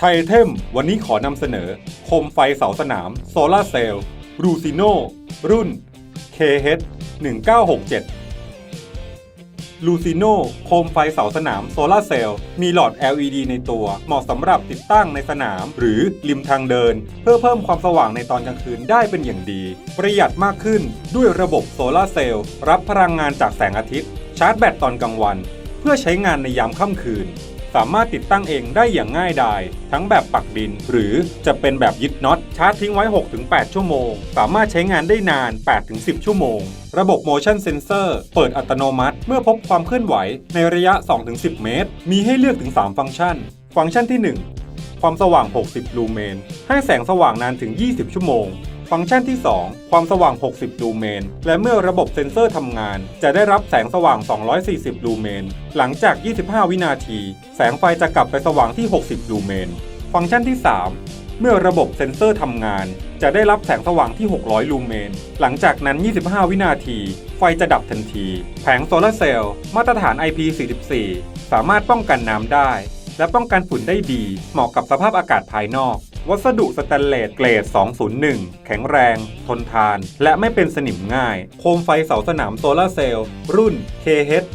ไทเทมวันนี้ขอนำเสนอ โคมไฟเสาสนามโซลาเซลล์รูซิโนรุ่น KH 1967ลูซิโนโคมไฟเสาสนามโซลาเซลล์มีหลอด LED ในตัว เหมาะสำหรับติดตั้งในสนาม หรือริมทางเดิน เพื่อเพิ่มความสว่างในตอนกลางคืนได้เป็นอย่างดี ประหยัดมากขึ้นด้วยระบบโซลาเซลล์รับพลังงานจากแสงอาทิตย์ ชาร์จแบตตอนกลางวัน เพื่อใช้งานในยามค่ำคืน สามารถติดตั้งเองได้อย่างง่ายดาย ทั้งแบบปักดิน หรือจะเป็นแบบยึดน็อตชาร์จทิ้งไว้ 6-8 ชั่วโมง สามารถใช้งานได้นาน 8-10 ชั่วโมง ระบบ motion sensor เปิดอัตโนมัติ เมื่อพบความเคลื่อนไหวในระยะ 2-10 เมตร มีให้เลือกถึง 3 ฟังก์ชัน ฟังก์ชันที่ 1 ความสว่าง 60 ลูเมน ให้แสงสว่างนานถึง 20 ชั่วโมง ฟังก์ชันที่ 2 ความสว่าง 60 ลูเมน และเมื่อระบบเซ็นเซอร์ทำงาน จะได้รับแสงสว่าง 240 ลูเมน หลังจาก 25 วินาที แสงไฟจะกลับไปสว่างที่ 60 ลูเมน ฟังก์ชันที่ 3 เมื่อระบบเซ็นเซอร์ทำงาน จะได้รับแสงสว่างที่ 600 ลูเมน หลังจากนั้น 25 วินาที ไฟจะดับทันที แผงโซลาร์เซลล์มาตรฐาน IP44 สามารถป้องกันน้ำได้ และป้องกันฝุ่นได้ดี เหมาะกับสภาพอากาศภายนอก วัสดุสแตนเลสเกรด 201 แข็งแรง ทนทาน และไม่เป็นสนิมง่าย โคมไฟเสาสนามโซลาเซลล์รุ่น KH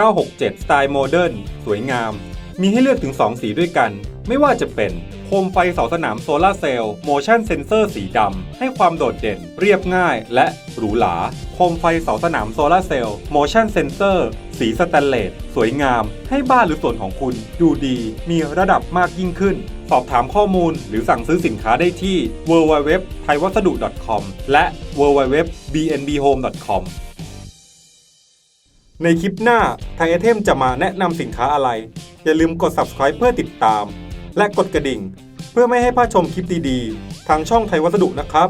1967 สไตล์โมเดิร์นสวยงาม มีให้เลือกถึง 2 สีด้วยกัน ไม่ว่าจะเป็นโคมไฟเสาสนามโซลาเซลล์ motion sensor สีดำ ให้ความโดดเด่น เรียบง่ายและหรูหรา โคมไฟเสาสนามโซลาเซลล์ motion sensor สีสแตนเลสสวยงาม ให้บ้านหรือสวนของคุณดูดีมีระดับมากยิ่งขึ้น สอบถามข้อมูลหรือสั่งซื้อสินค้าได้ที่ www thai w a s a d u com และ www bnbhome.com ในคลิปหน้าไทยไอเทมจะมาแนะนำสินค้าอะไร อย่าลืมกด subscribe เพื่อติดตาม และกดกระดิ่ง เพื่อไม่ให้พลาดชมคลิปดีๆ ทางช่องไทยวัสดุนะครับ